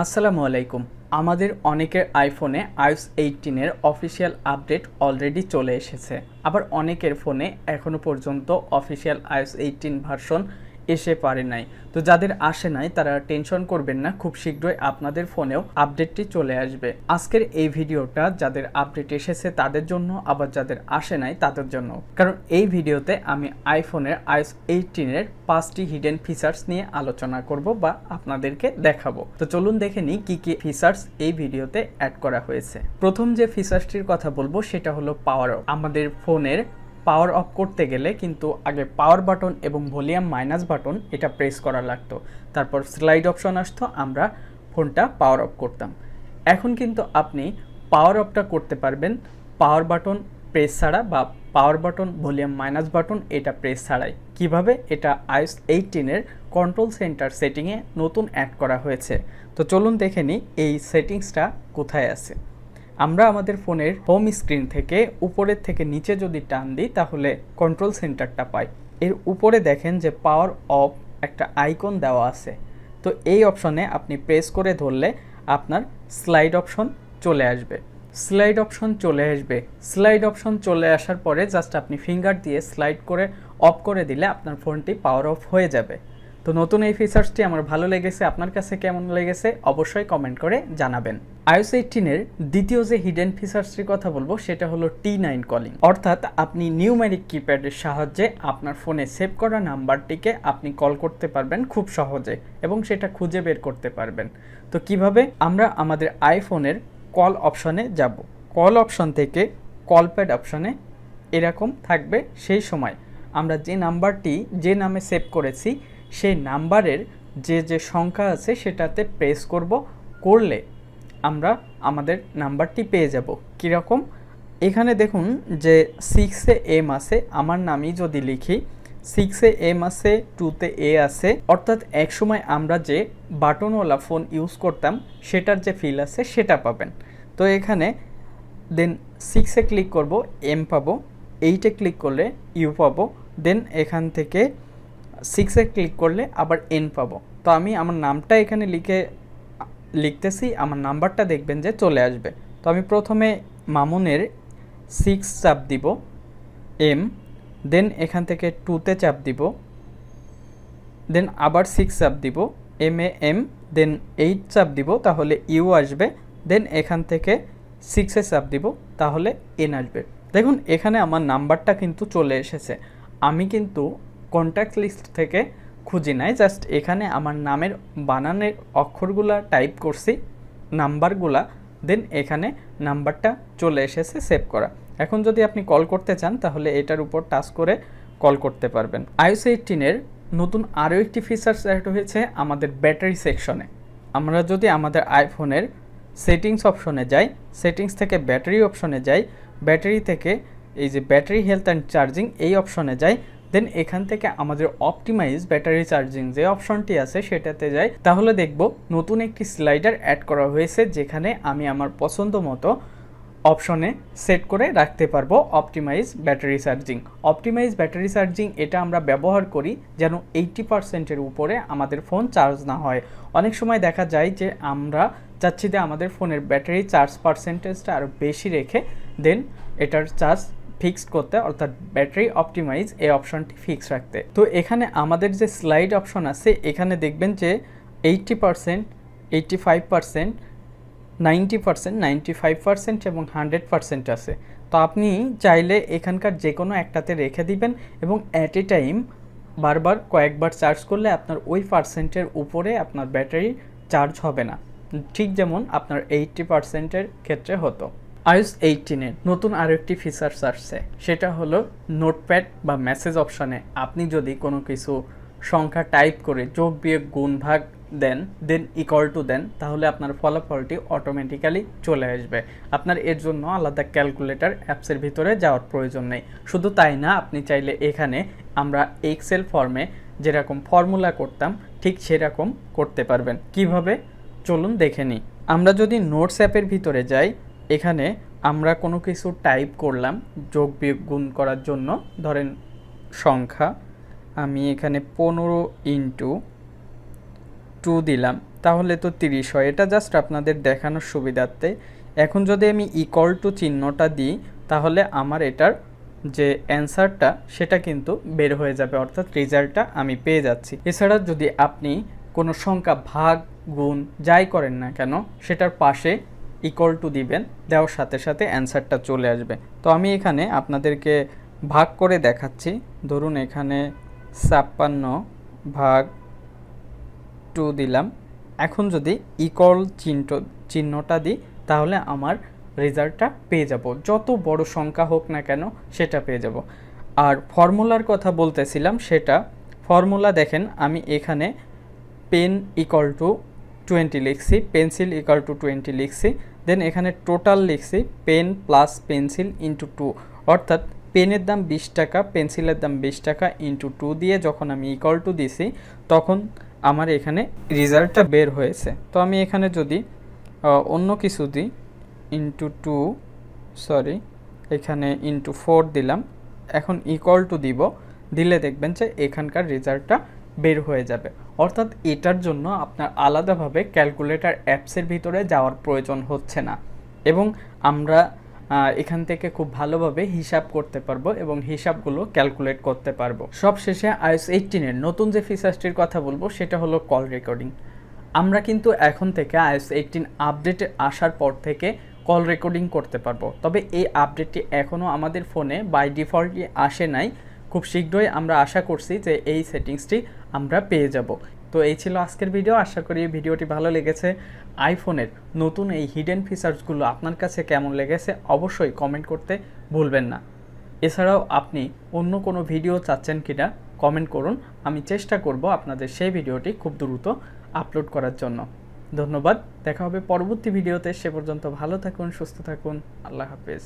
আসসালামু আলাইকুম। আমাদের অনেকের আইফোনে আইস এইটিনের অফিসিয়াল আপডেট অলরেডি চলে এসেছে। আবার অনেকের ফোনে এখনও পর্যন্ত অফিসিয়াল আইস এইটিন ভার্সন এসে পারে নাই। তো যাদের আসে নাই, তারা টেনশন করবেন না, খুব শীঘ্রই আপনাদের ফোনেও আপডেটটি চলে আসবে। আজকের এই ভিডিওটা যাদের আপডেট এসেছে, তাদের জন্য, আবার যাদের আসে নাই, তাদের জন্য। কারণ এই ভিডিওতে আমি আইফোনের আইস এইটিনের পাঁচটি হিডেন ফিচার্স নিয়ে আলোচনা করব বা আপনাদেরকে দেখাবো। তো চলুন দেখে নিই কি কি ফিচার্স এই ভিডিওতে অ্যাড করা হয়েছে। প্রথম যে ফিচার্সটির কথা বলব, সেটা হলো পাওয়ার আমাদের ফোনের পাওয়ার অফ করতে গেলে কিন্তু আগে পাওয়ার বাটন এবং ভলিউম মাইনাস বাটন এটা প্রেস করা লাগতো। তারপর স্লাইড অপশন আসতো, আমরা ফোনটা পাওয়ার অফ করতাম। এখন কিন্তু আপনি পাওয়ার অফটা করতে পারবেন পাওয়ার বাটন প্রেস ছাড়া বা power button volume minus button এটা প্রেস ছাড়াই। কীভাবে? এটা আইস এইটিনের কন্ট্রোল সেন্টার সেটিংয়ে নতুন অ্যাড করা হয়েছে। তো চলুন দেখে নিই এই সেটিংসটা কোথায় আছে। আমরা আমাদের ফোনের হোম স্ক্রিন থেকে উপরের থেকে নিচে যদি টান দিই, তাহলে কন্ট্রোল সেন্টারটা পাই। এর উপরে দেখেন যে পাওয়ার অফ একটা আইকন দেওয়া আছে। তো এই অপশনে আপনি প্রেস করে ধরলে আপনার স্লাইড অপশন চলে আসবে। স্লাইড অপশন চলে আসবে। স্লাইড অপশন চলে আসার পরে জাস্ট আপনি ফিঙ্গার দিয়ে স্লাইড করে অফ করে দিলে আপনার ফোনটি পাওয়ার অফ হয়ে যাবে। তো নতুন এই ফিচার্সটি আমার ভালো লেগেছে, আপনার কাছে কেমন লেগেছে অবশ্যই কমেন্ট করে জানাবেন। আইওস এইটিনের দ্বিতীয় যে হিডেন ফিচার্সটির কথা বলব, সেটা হলো টি নাইন কলিং অর্থাৎ আপনি নিউমেরিক কিপ্যাডের সাহায্যে আপনার ফোনে সেভ করা নাম্বারটিকে আপনি কল করতে পারবেন খুব সহজে এবং সেটা খুঁজে বের করতে পারবেন। তো কীভাবে? আমরা আমাদের আইফোনের কল অপশনে যাব। কল অপশন থেকে কলপ্যাড অপশনে এরকম থাকবে সেই সময়। আমরা যে নাম্বারটি, যে নামে সেভ করেছি সেই নাম্বারের যে যে সংখ্যা আছে সেটাতে প্রেস করব, করলে আমরা আমাদের নাম্বারটি পেয়ে যাব। কীরকম? এখানে দেখুন যে সিক্সে এম আছে, আমার নামই যদি লিখি সিক্সে এম আছে টুতে এ আছে, অর্থাৎ একসময় আমরা যে বাটনওয়ালা ফোন ইউজ করতাম, সেটার যে ফিল আছে সেটা পাবেন। তো এখানে দেন সিক্সে ক্লিক করব এম পাবো এইটে ক্লিক করলে ইউ পাবো দেন এখান থেকে সিক্সে ক্লিক করলে আবার এন পাবো। তো আমি আমার নামটা এখানে লিখে, লিখতেছি, আমার নাম্বারটা দেখবেন যে চলে আসবে। তো আমি প্রথমে মামুনের সিক্স চাপ দিব এম দেন এখান থেকে টুতে চাপ দিব দেন আবার সিক্স চাপ দিব M A M then eight চাপ দিব, তাহলে ইউ আসবে দেন এখান থেকে সিক্সে চাপ দিব, তাহলে এন আসবে। দেখুন, এখানে আমার নাম্বারটা কিন্তু চলে এসেছে। আমি কিন্তু কন্ট্যাক্ট লিস্ট থেকে খুঁজি নাই জাস্ট এখানে আমার নামের বানানের অক্ষরগুলা টাইপ করছি, নাম্বারগুলা দেন এখানে নাম্বারটা চলে এসেছে সেভ করা। এখন যদি আপনি কল করতে চান, তাহলে এটার উপর টাচ করে কল করতে পারবেন। আইওস এইটিনের নতুন আরও একটি ফিচার্স অ্যাড হয়েছে আমাদের ব্যাটারি সেকশনে আমরা যদি আমাদের আইফোনের সেটিংস অপশনে যাই সেটিংস থেকে ব্যাটারি অপশনে যাই ব্যাটারি থেকে এই যে ব্যাটারি হেলথ অ্যান্ড চার্জিং এই অপশনে যাই দেন এখান থেকে আমাদের অপটিমাইজ ব্যাটারি চার্জিং যে অপশনটি আছে সেটাতে যাই। তাহলে দেখব নতুন একটি স্লাইডার অ্যাড করা হয়েছে যেখানে আমি আমার পছন্দ মতো অপশনে সেট করে রাখতে পারব optimize battery charging optimize battery charging এটা আমরা ব্যবহার করি যেন এইটটি পার্সেন্টের উপরে আমাদের ফোন চার্জ না হয়। অনেক সময় দেখা যায় যে আমরা চাচ্ছি যে আমাদের ফোনের ব্যাটারি চার্জ পার্সেন্টেজটা আরও বেশি রেখে দেন এটার চার্জ ফিক্সড করতে, অর্থাৎ ব্যাটারি অপটিমাইজ এই অপশনটি ফিক্স রাখতে। তো এখানে আমাদের যে স্লাইড অপশন আছে, এখানে দেখবেন যে eighty percent eighty five percent ninety percent ninety five percent এবং হান্ড্রেড পারসেন্ট আছে। তো আপনি চাইলে এখানকার যে কোনো একটাতে রেখে দিবেন এবং অ্যাট এ টাইম বারবার কয়েকবার চার্জ করলে আপনার ওই পার্সেন্টের উপরে আপনার ব্যাটারি চার্জ হবে না। ঠিক যেমন আপনার এইটটি পার্সেন্টের ক্ষেত্রে হতো। আইস এইটিনের নতুন আরও একটি ফিচার্স আসছে। সেটা হলো নোটপ্যাড বা মেসেজ অপশানে আপনি যদি কোনো কিছু সংখ্যা টাইপ করে যোগ বিয়োগ গুণ ভাগ দেন দেন ইকল টু দেন, তাহলে আপনার ফলাফলটি অটোমেটিক্যালি চলে আসবে। আপনার এর জন্য আলাদা ক্যালকুলেটর অ্যাপসের ভিতরে যাওয়ার প্রয়োজন নেই। শুধু তাই না, আপনি চাইলে এখানে আমরা এক্সেল ফর্মে যেরকম ফর্মুলা করতাম, ঠিক সেরকম করতে পারবেন। কীভাবে? চলুন দেখে নিই। আমরা যদি নোটস অ্যাপের ভিতরে যাই এখানে আমরা কোনো কিছু টাইপ করলাম, যোগ বিয়োগ গুণ করার জন্য। ধরেন সংখ্যা, আমি এখানে পনেরো ইন্টু টু দিলাম, তাহলে তো তিরিশ হয়। এটা জাস্ট আপনাদের দেখানোর সুবিধার্থে। এখন যদি আমি ইকল টু চিহ্নটা দিই, তাহলে আমার এটার যে অ্যান্সারটা সেটা কিন্তু বের হয়ে যাবে, অর্থাৎ রেজাল্টটা আমি পেয়ে যাচ্ছি। এছাড়া যদি আপনি কোনো সংখ্যা ভাগ, গুণ, যাই করেন না কেন, সেটার পাশে ইকুয়াল টু দিবেন, দেওয়ার সাথে সাথে অ্যান্সারটা চলে আসবে। তো আমি এখানে আপনাদেরকে ভাগ করে দেখাচ্ছি। ধরুন এখানে ছাপ্পান্ন ভাগ টু দিলাম। এখন যদি ইকল চিহ্ন, চিহ্নটা দিই, তাহলে আমার রেজাল্টটা পেয়ে যাব। যত বড় সংখ্যা হোক না কেন, সেটা পেয়ে যাব। আর ফর্মুলার কথা বলতেছিলাম, সেটা ফর্মুলা দেখেন, আমি এখানে পেন ইকাল টু টোয়েন্টি লিখছি, পেন্সিল ইকাল টু টোয়েন্টি লিখছি দেন এখানে টোটাল লিখছি pen plus pencil into two অর্থাৎ পেনের দাম বিশ টাকা পেন্সিলের দাম বিশ টাকা ইন্টু টু দিয়ে যখন আমি ইকাল টু দিছি, তখন আমার এখানে রেজাল্টটা বের হয়েছে। তো আমি এখানে যদি অন্য কিছু দিই ইন্টু টু সরি এখানে ইন্টু ফোর দিলাম, এখন ইকুয়াল টু দিব, দিলে দেখবেন যে এখানকার রেজাল্টটা বের হয়ে যাবে। অর্থাৎ এটার জন্য আপনার আলাদাভাবে ক্যালকুলেটর অ্যাপসের ভিতরে যাওয়ার প্রয়োজন হচ্ছে না। এবং আমরা এখান থেকে খুব ভালোভাবে হিসাব করতে পারব এবং হিসাবগুলো ক্যালকুলেট করতে পারব। সবশেষে আইএস এইটিনের নতুন যে ফিচার্সটির কথা বলব, সেটা হলো কল রেকর্ডিং আমরা কিন্তু এখন থেকে আইএস এইটিন আপডেটে আসার পর থেকে কল রেকর্ডিং করতে পারব। তবে এই আপডেটটি এখনও আমাদের ফোনে বাই ডিফল্টই আসে নাই। খুব শীঘ্রই আমরা আশা করছি যে এই সেটিংসটি আমরা পেয়ে যাব। তো এই ছিল আজকের ভিডিও। আশা করি ভিডিওটি ভালো লেগেছে। আইফোনের নতুন এই হিডেন ফিচার্সগুলো আপনার কাছে কেমন লেগেছে অবশ্যই কমেন্ট করতে ভুলবেন না। এছাড়াও আপনি অন্য কোনো ভিডিও চাচ্ছেন কিনা কমেন্ট করুন। আমি চেষ্টা করব আপনাদের সেই ভিডিওটি খুব দ্রুত আপলোড করার জন্য। ধন্যবাদ। দেখা হবে পরবর্তী ভিডিওতে সে পর্যন্ত ভালো থাকুন, সুস্থ থাকুন। আল্লাহ হাফেজ।